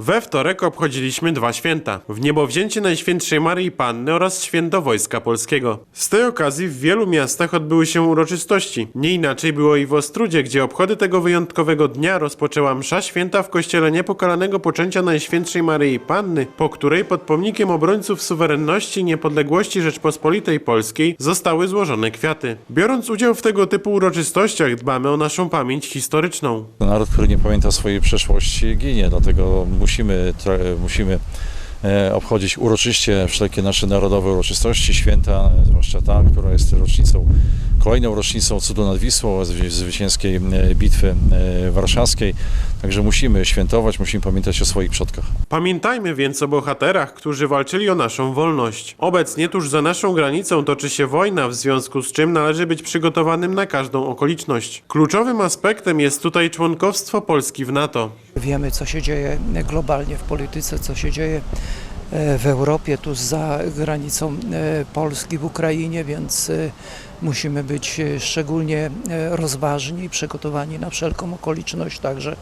We wtorek obchodziliśmy dwa święta. W niebowzięcie Najświętszej Maryi Panny oraz Święto Wojska Polskiego. Z tej okazji w wielu miastach odbyły się uroczystości. Nie inaczej było i w Ostrudzie, gdzie obchody tego wyjątkowego dnia rozpoczęła msza święta w kościele niepokalanego poczęcia Najświętszej Maryi Panny, po której pod pomnikiem obrońców suwerenności i niepodległości Rzeczpospolitej Polskiej zostały złożone kwiaty. Biorąc udział w tego typu uroczystościach, dbamy o naszą pamięć historyczną. Naród, który nie pamięta swojej przeszłości, ginie, dlatego musimy, musimy e, obchodzić uroczyście wszelkie nasze narodowe uroczystości, święta, zwłaszcza ta, która jest rocznicą, kolejną rocznicą cudu nad Wisłą, zwy- zwycięskiej e, bitwy e, warszawskiej. Także musimy świętować, musimy pamiętać o swoich przodkach. Pamiętajmy więc o bohaterach, którzy walczyli o naszą wolność. Obecnie tuż za naszą granicą toczy się wojna, w związku z czym należy być przygotowanym na każdą okoliczność. Kluczowym aspektem jest tutaj członkowstwo Polski w NATO. Wiemy, co się dzieje globalnie w polityce, co się dzieje e, w Europie, tu za granicą Polski, w Ukrainie, więc musimy być e, szczególnie e, rozważni i przygotowani na wszelką okoliczność. Także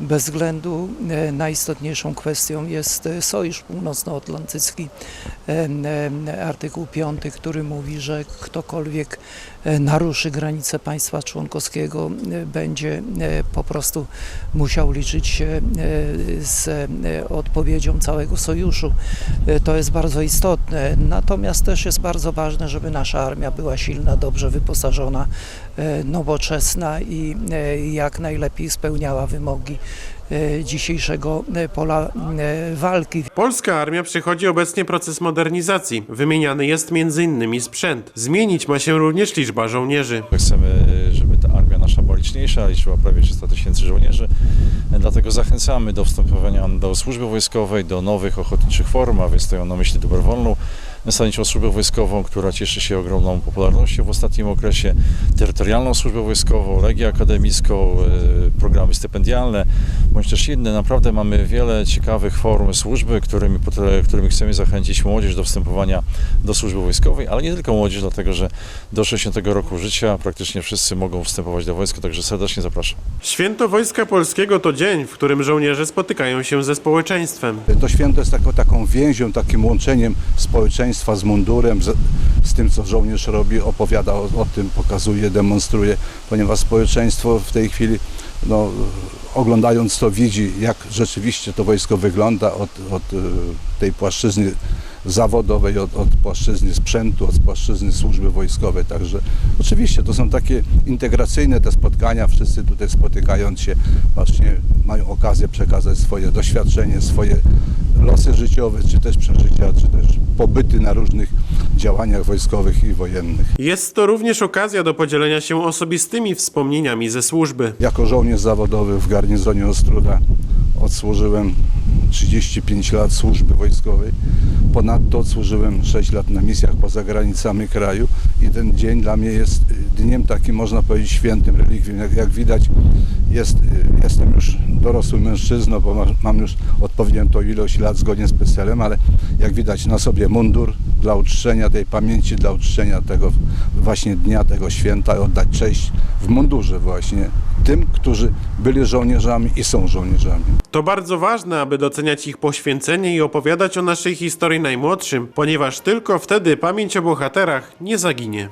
bez względu e, najistotniejszą kwestią jest Sojusz Północnoatlantycki, artykuł 5, który mówi, że ktokolwiek naruszy granice państwa członkowskiego, będzie po prostu musiał liczyć się z odpowiedzią całego sojuszu. To jest bardzo istotne. Natomiast też jest bardzo ważne, żeby nasza armia była silna, dobrze wyposażona, e, nowoczesna i e, jak najlepiej spełniała wymogi e, dzisiejszego pola walki. Polska armia przechodzi obecnie proces modernizacji. Wymieniany jest m.in. sprzęt. Zmienić ma się również liczba żołnierzy. Chcemy, żeby ta armia nasza była liczniejsza, liczyła prawie 300 tysięcy żołnierzy. Dlatego zachęcamy do wstępowania do służby wojskowej, do nowych ochotniczych form, a więc to mam na myśli dobrowolną zasadniczą służbę wojskową, która cieszy się ogromną popularnością w ostatnim okresie, terytorialną służbę wojskową, legię akademicką, e, programy stypendialne, bądź też inne. Naprawdę mamy wiele ciekawych form służby, którymi, potre- którymi chcemy zachęcić młodzież do wstępowania do służby wojskowej, ale nie tylko młodzież, dlatego że do 60 roku życia praktycznie wszyscy mogą wstępować do wojska, także serdecznie zapraszam. Święto Wojska Polskiego to dzień, w którym żołnierze spotykają się ze społeczeństwem. To święto jest taką, taką więzią, takim łączeniem społeczeństwa z mundurem, z, z tym, co żołnierz robi, opowiada o, o tym, pokazuje, demonstruje, ponieważ społeczeństwo w tej chwili, no, oglądając to, widzi, jak rzeczywiście to wojsko wygląda od, od e, tej płaszczyzny zawodowej, od, od płaszczyzny sprzętu, od płaszczyzny służby wojskowej. Także oczywiście to są takie integracyjne te spotkania, wszyscy tutaj spotykając się właśnie mają okazję przekazać swoje doświadczenie, swoje losy życiowe, czy też przeżycia, czy też pobyty na różnych działaniach wojskowych i wojennych. Jest to również okazja do podzielenia się osobistymi wspomnieniami ze służby. Jako żołnierz zawodowy w garnizonie Ostruda odsłużyłem 35 lat służby wojskowej. Ponadto odsłużyłem 6 lat na misjach poza granicami kraju i ten dzień dla mnie jest dniem takim, można powiedzieć, świętym, relikwium. Jak, jak widać, jest, jestem już dorosłym mężczyzną, bo ma- mam już odpowiednią tą ilość lat zgodnie z PESEL-em, ale jak widać na sobie mundur dla uczczenia tej pamięci, dla uczczenia tego właśnie dnia, tego święta, oddać cześć w mundurze właśnie tym, którzy byli żołnierzami i są żołnierzami. To bardzo ważne, aby doceniać ich poświęcenie i opowiadać o naszej historii najmłodszym, ponieważ tylko wtedy pamięć o bohaterach nie zaginie.